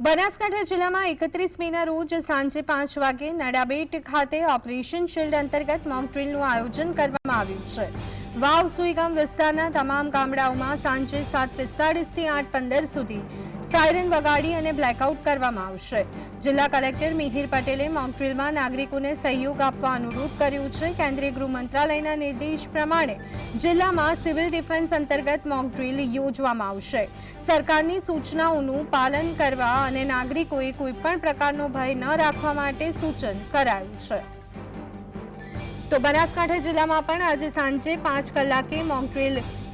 બનાસકાંઠા જિલ્લામાં એકત્રીસ મેના રોજ સાંજે પાંચ વાગે નડાબેટ ખાતે ઓપરેશન શિલ્ડ અંતર્ગત મોકડ્રીલનું આયોજન કરવામાં આવ્યું છે. વાવ સુઈગામ વિસ્તારના તમામ ગામડાઓમાં સાંજે સાત પિસ્તાળીસથી આઠ પંદર સુધી સાયરન વગાડી અને બ્લેકઆઉટ કરવામાં આવશે. જિલ્લા કલેક્ટર મિહિર પટેલે મોક નાગરિકોને સહયોગ આપવા અનુરોધ કર્યું છે. કેન્દ્રીય ગૃહ મંત્રાલયના નિર્દેશ પ્રમાણે જિલ્લામાં સિવિલ ડિફેન્સ અંતર્ગત મોક યોજવામાં આવશે. સરકારની સૂચનાઓનું પાલન કરવા અને નાગરિકોએ કોઈપણ પ્રકારનો ભય ન રાખવા માટે સૂચન કરાયું છે. તો બનાસકાંઠા જિલ્લામાં પણ આજે સાંજે પાંચ કલાકે મોક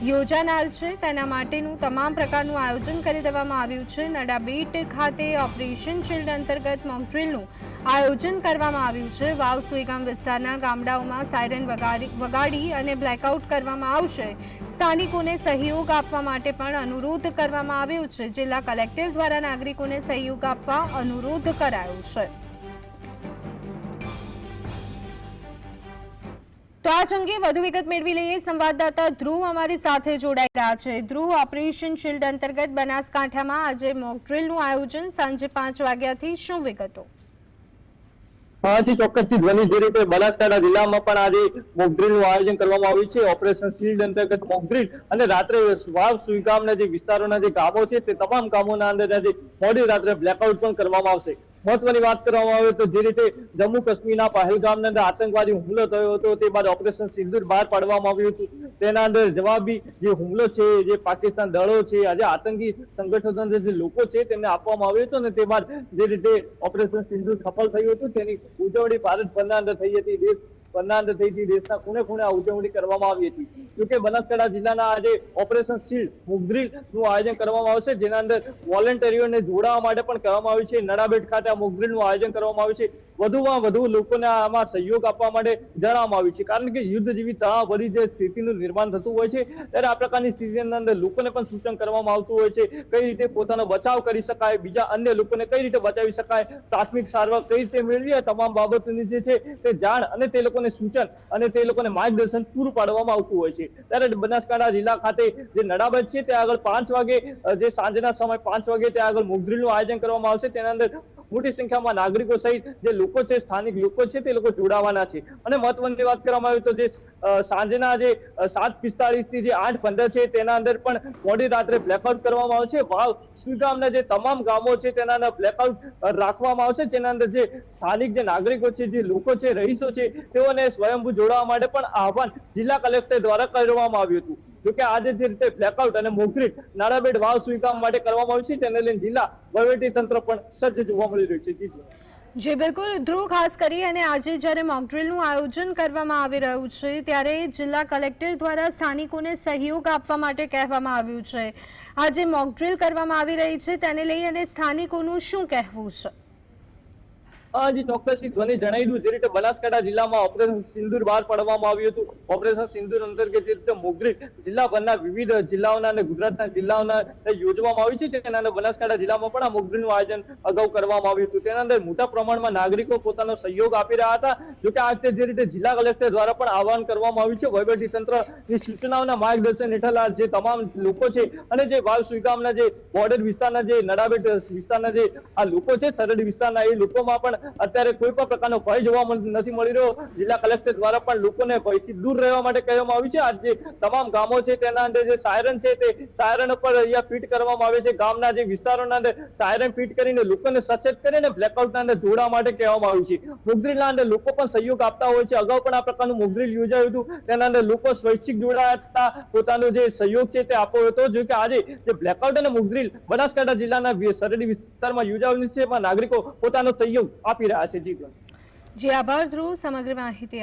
યોજાનાર છે. તેના માટેનું તમામ પ્રકારનું આયોજન કરી દેવામાં આવ્યું છે. નડાબેટ ખાતે ઓપરેશન શિલ્ડ અંતર્ગત મોકડ્રીલનું આયોજન કરવામાં આવ્યું છે. વાવ સુઈગામ વિસ્તારના ગામડાઓમાં સાયરન વગાડી અને બ્લેકઆઉટ કરવામાં આવશે. સ્થાનિકોને સહયોગ આપવા માટે પણ અનુરોધ કરવામાં આવ્યો છે. જિલ્લા કલેક્ટર દ્વારા નાગરિકોને સહયોગ આપવા અનુરોધ કરાયો છે. તો આ અંગે વધુ વિગત મેળવી લઈએ. સંવાદદાતા ધ્રુવ અમારી સાથે જોડાઈ ગયા છે. ધ્રુવ, ઓપરેશન શિલ્ડ અંતર્ગત બનાસકાંઠામાં આજે મોક ડ્રીલનું આયોજન સાંજે પાંચ વાગ્યાથી. શું વિગતો? ચોક્કસથી રીતે બનાસકાંઠા જિલ્લામાં પણ આજે મોકડ્રીલનું આયોજન કરવામાં આવ્યું છે. ઓપરેશન શિલ્ડ અંતર્ગત મોકડ્રીલ અને રાત્રે વાવ સુઈગામના જે વિસ્તારોના જે ગામો છે, તે તમામ ગામોના અંદર આજે મોડી રાત્રે બ્લેકઆઉટ પણ કરવામાં આવશે. મહત્વની વાત કરવામાં આવે તો જે રીતે જમ્મુ કાશ્મીરના પહેલગામના અંદર આતંકવાદી હુમલો થયો હતો, તે બાદ ઓપરેશન સિંદૂર બહાર પાડવામાં આવ્યું હતું. તેના અંદર જવાબી જે હુમલો છે, જે પાકિસ્તાન દળો છે, આજે આતંકી સંગઠનો જે લોકો છે, તેમને આપવામાં આવ્યો હતો અને તે બાદ જે રીતે ઓપરેશન સિંધુ સફળ થયું હતું, તેની ઉજવણી ભારતભરના અંદર થઈ હતી. દેશ અંદર થઈ દેશના ખૂણે ખૂણે આ ઉજવણી કરવામાં આવી હતી. જોકે બનાસકાંઠા જિલ્લાના આજે ઓપરેશન શિલ્ડ, મુગદ્રીલનું આયોજન કરવામાં આવશે. જેના અંદર વોલેન્ટરીઓને જોડાવા માટે પણ કરવામાં આવ્યું છે. નડાબેટ ખાતે આ મુગદ્રીલનું આયોજન કરવામાં આવ્યું છે. વધુમાં વધુ લોકોને આમાં સહયોગ આપવા માટે જણાવવામાં આવ્યું છે. કારણ કે યુદ્ધ જેવી તણાવ ભરી જે સ્થિતિનું નિર્માણ થતું હોય છે, ત્યારે આ પ્રકારની સ્થિતિની અંદર લોકોને પણ સૂચન કરવામાં આવતું હોય છે. કઈ રીતે પોતાનો બચાવ કરી શકાય, બીજા અન્ય લોકોને કઈ રીતે બચાવી શકાય, પ્રાથમિક સારવાર કઈ રીતે મેળવી તમામ બાબતોની જે છે તે જાણ અને તે લોકોને સૂચન અને તે લોકોને માર્ગદર્શન પૂરું પાડવામાં આવતું હોય છે. ત્યારે બનાસકાંઠા જિલ્લા ખાતે જે નડાબદ છે તે આગળ પાંચ વાગે જે સાંજના સમય પાંચ વાગે ત્યાં આગળ મુગદ્રીલનું આયોજન કરવામાં આવશે. તેના અંદર મોટી સંખ્યામાં નાગરિકો સહિત જે લોકો છે, સ્થાનિક લોકો છે, તે લોકો જોડાવાના છે. અને મહત્વની વાત કરવામાં આવી તો જે સાંજના જે સાત પિસ્તાળીસથી જે આઠ પંદર છે, તેના અંદર પણ મોડી રાત્રે બ્લેકઆઉટ કરવામાં આવશે. વાવ સુગામના જે તમામ ગામો છે, તેના અંદર બ્લેકઆઉટ રાખવામાં આવશે? જેના અંદર જે સ્થાનિક જે નાગરિકો છે, જે લોકો છે, રહીશો છે, તેઓને સ્વયંભૂ જોડાવા માટે પણ આહવાન જિલ્લા કલેક્ટર દ્વારા કરવામાં આવ્યું હતું. જોકે આજે જે રીતે બ્લેકઆઉટ અને મોકડ્રીલ નાણાબેટ વાવ સુઈગામ માટે કરવામાં આવ્યું છે તેને લઈને જિલ્લા વહીવટી તંત્ર પણ સજ્જ જોવા મળી રહ્યું છે. જી જી. બિલકુલ. ધ્રુવ, ખાસ કરી અને આજે જ્યારે મોકડ્રીલનું આયોજન કરવામાં આવી રહ્યું છે, ત્યારે જિલ્લા કલેક્ટર દ્વારા સ્થાનિકોને સહયોગ આપવા માટે કહેવામાં આવ્યું છે. આજે મોકડ્રીલ કરવામાં આવી રહી છે, તેને લઈ અને સ્થાનિકોનું શું કહેવું છે? હાજી ચોક્કસથી ધ્વનિ જણાવી દઉં જે રીતે બનાસકાંઠા જિલ્લામાં ઓપરેશન સિંદુર બહાર પાડવામાં આવ્યું હતું. ઓપરેશન સિંદુર અંતર્ગત જે રીતે મોગરી જિલ્લાભરના વિવિધ જિલ્લાઓના અને ગુજરાતના જિલ્લાઓના યોજવામાં આવ્યું છે. તેના અંદર બનાસકાંઠા જિલ્લામાં પણ આ મોગરીનું આયોજન અગાઉ કરવામાં આવ્યું હતું. તેના અંદર મોટા પ્રમાણમાં નાગરિકો પોતાનો સહયોગ આપી રહ્યા હતા. જોકે આ વખતે જે રીતે જિલ્લા કલેક્ટર દ્વારા પણ આહવાન કરવામાં આવ્યું છે. વહીવટી તંત્રની સૂચનાઓના માર્ગદર્શન હેઠળ આ જે તમામ લોકો છે અને જે વાવ સુઈગામના જે બોર્ડર વિસ્તારના જે નડાબેટ વિસ્તારના જે આ લોકો છે સરહદ વિસ્તારના એ લોકોમાં પણ અત્યારે કોઈ પણ પ્રકારનો ભય જોવા નથી મળી રહ્યો. જિલ્લા કલેક્ટર દ્વારા પણ લોકોને ભયથી દૂર રહેવા માટે કહેવામાં આવ્યું છે. આજે તમામ ગામો છે તેના અંદર જે સાયરન છે તે સાયરન પર અહીંયા ફિટ કરવામાં આવે છે. ગામના જે વિસ્તારોના અંદર સાયરન ફિટ કરીને લોકોને સચેત કરીને બ્લેકઆઉટના અંદર જોડવા માટે કહેવામાં આવ્યું છે. મુગદ્રીલના અંદર લોકો પણ સહયોગ આપતા હોય છે. અગાઉ પણ આ પ્રકારનું મુગદ્રીલ યોજાયું હતું. તેના અંદર લોકો સ્વૈચ્છિક જોડાયા પોતાનો જે સહયોગ છે તે આપ્યો હતો. જો કે આજે જે બ્લેકઆઉટ અને મુગદ્રીલ બનાસકાંઠા જિલ્લાના સરહદી વિસ્તારમાં યોજાયું છે, એમાં નાગરિકો પોતાનો સહયોગ આપી રહ્યા છે જી જી આભાર ધ્રુવ. સમગ્ર માહિતી